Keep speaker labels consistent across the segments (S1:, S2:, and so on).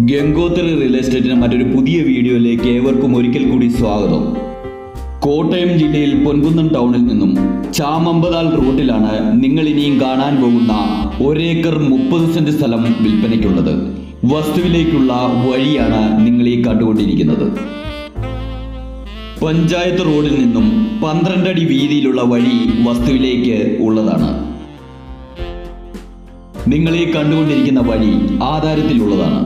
S1: Gangotri real എസ്റ്റേറ്റിന് മറ്റൊരു പുതിയ വീഡിയോയിലേക്ക് ഏവർക്കും ഒരിക്കൽ കൂടി സ്വാഗതം. കോട്ടയം ജില്ലയിൽ പൊൻകുന്നം ടൗണിൽ നിന്നും ചാമമ്പതാൽ റൂട്ടിലാണ് നിങ്ങൾ ഇനിയും കാണാൻ പോകുന്ന ഒരേക്കർ മുപ്പത് സെന്റ് സ്ഥലം വിൽപ്പനയ്ക്കുള്ളത്. വസ്തുവിലേക്കുള്ള വഴിയാണ് നിങ്ങൾ ഈ കണ്ടുകൊണ്ടിരിക്കുന്നത്. പഞ്ചായത്ത് റോഡിൽ നിന്നും പന്ത്രണ്ട് അടി വീതിയിലുള്ള വഴി വസ്തുവിലേക്ക് ഉള്ളതാണ്. നിങ്ങൾ ഈ കണ്ടുകൊണ്ടിരിക്കുന്ന വഴി ആധാരത്തിലുള്ളതാണ്.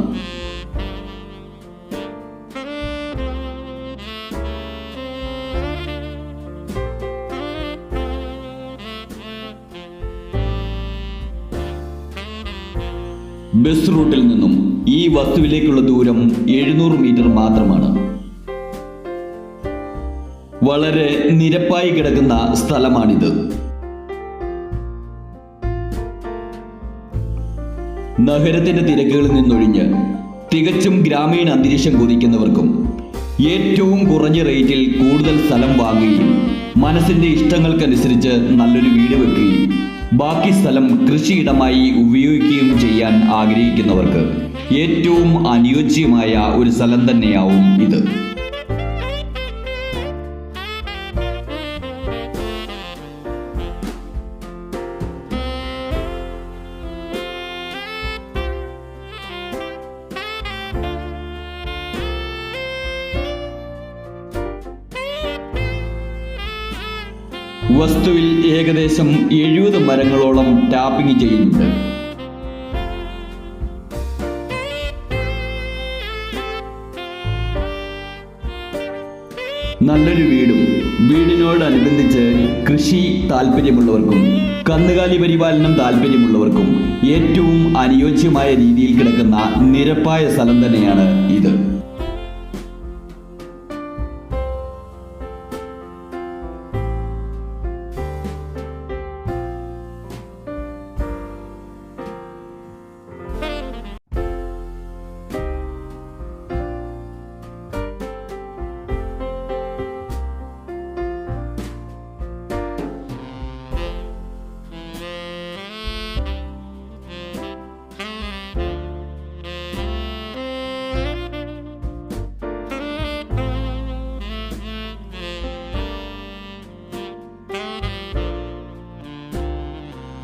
S1: ബസ് റൂട്ടിൽ നിന്നും ഈ വസ്തുവിലേക്കുള്ള ദൂരം എഴുന്നൂറ് മീറ്റർ മാത്രമാണ്. വളരെ നിരപ്പായി കിടക്കുന്ന സ്ഥലമാണിത്. നഗരത്തിന്റെ തിരക്കുകളിൽ നിന്നൊഴിഞ്ഞ് തികച്ചും ഗ്രാമീണ അന്തരീക്ഷം കൊതിക്കുന്നവർക്കും ഏറ്റവും കുറഞ്ഞ റേറ്റിൽ കൂടുതൽ സ്ഥലം വാങ്ങുകയും മനസ്സിന്റെ ഇഷ്ടങ്ങൾക്കനുസരിച്ച് നല്ലൊരു വീട് വെക്കുകയും ബാക്കി സ്ഥലം കൃഷിയിടമായി ഉപയോഗിക്കുകയും ചെയ്യാൻ ആഗ്രഹിക്കുന്നവർക്ക് ഏറ്റവും അനുയോജ്യമായ ഒരു സ്ഥലം തന്നെയാവും ഇത്. വസ്തുവിൽ ഏകദേശം എഴുപത് മരങ്ങളോളം ടാപ്പിംഗ് ചെയ്യുന്നുണ്ട്. നല്ലൊരു വീടും വീടിനോടനുബന്ധിച്ച് കൃഷി താല്പര്യമുള്ളവർക്കും കന്നുകാലി പരിപാലനം താല്പര്യമുള്ളവർക്കും ഏറ്റവും അനുയോജ്യമായ രീതിയിൽ കിടക്കുന്ന നിരപ്പായ സ്ഥലം തന്നെയാണ് ഇത്.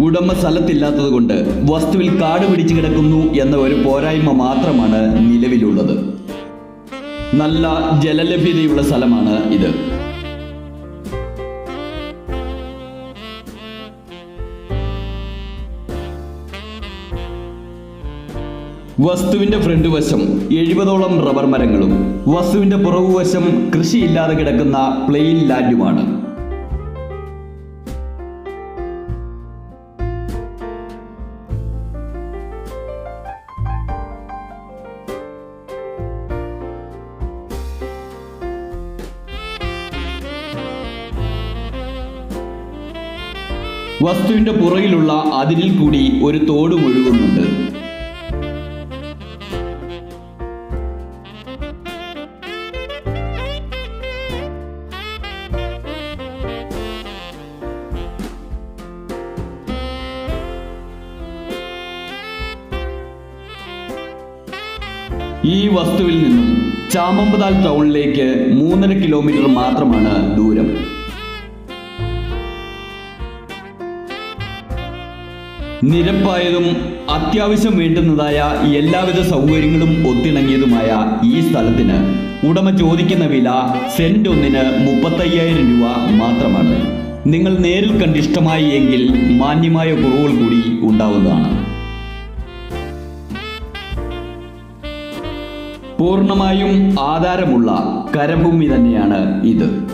S1: ഉടമ സ്ഥലത്തില്ലാത്തത് കൊണ്ട് വസ്തുവിൽ കാട് പിടിച്ചു കിടക്കുന്നു എന്ന ഒരു പോരായ്മ മാത്രമാണ് നിലവിലുള്ളത്. നല്ല ജലലഭ്യതയുള്ള സ്ഥലമാണ് ഇത്. വസ്തുവിന്റെ ഫ്രണ്ട് വശം എഴുപതോളം റബ്ബർ മരങ്ങളും വസ്തുവിന്റെ പുറകുവശം കൃഷിയില്ലാതെ കിടക്കുന്ന പ്ലെയിൻ ലാൻഡുമാണ്. വസ്തുവിന്റെ പുറകിലുള്ള അതിരിൽ കൂടി ഒരു തോട് ഒഴുകുന്നുണ്ട് ഈ വസ്തുവിൽ നിന്നും ചാമമ്പതാൽ ടൗണിലേക്ക് മൂന്നര കിലോമീറ്റർ മാത്രമാണ് ദൂരം. നിരപ്പായതും അത്യാവശ്യം വേണ്ടുന്നതായ എല്ലാവിധ സൗകര്യങ്ങളും ഒത്തിണങ്ങിയതുമായ ഈ സ്ഥലത്തിന് ഉടമ ചോദിക്കുന്ന വില സെന്റ് ഒന്നിന് മുപ്പത്തയ്യായിരം രൂപ മാത്രമാണ്. നിങ്ങൾ നേരിൽ കണ്ടിഷ്ടമായി എങ്കിൽ മാന്യമായ കുറവുകൾ കൂടി ഉണ്ടാവുന്നതാണ്. പൂർണമായും ആധാരമുള്ള കരഭൂമി തന്നെയാണ് ഇത്.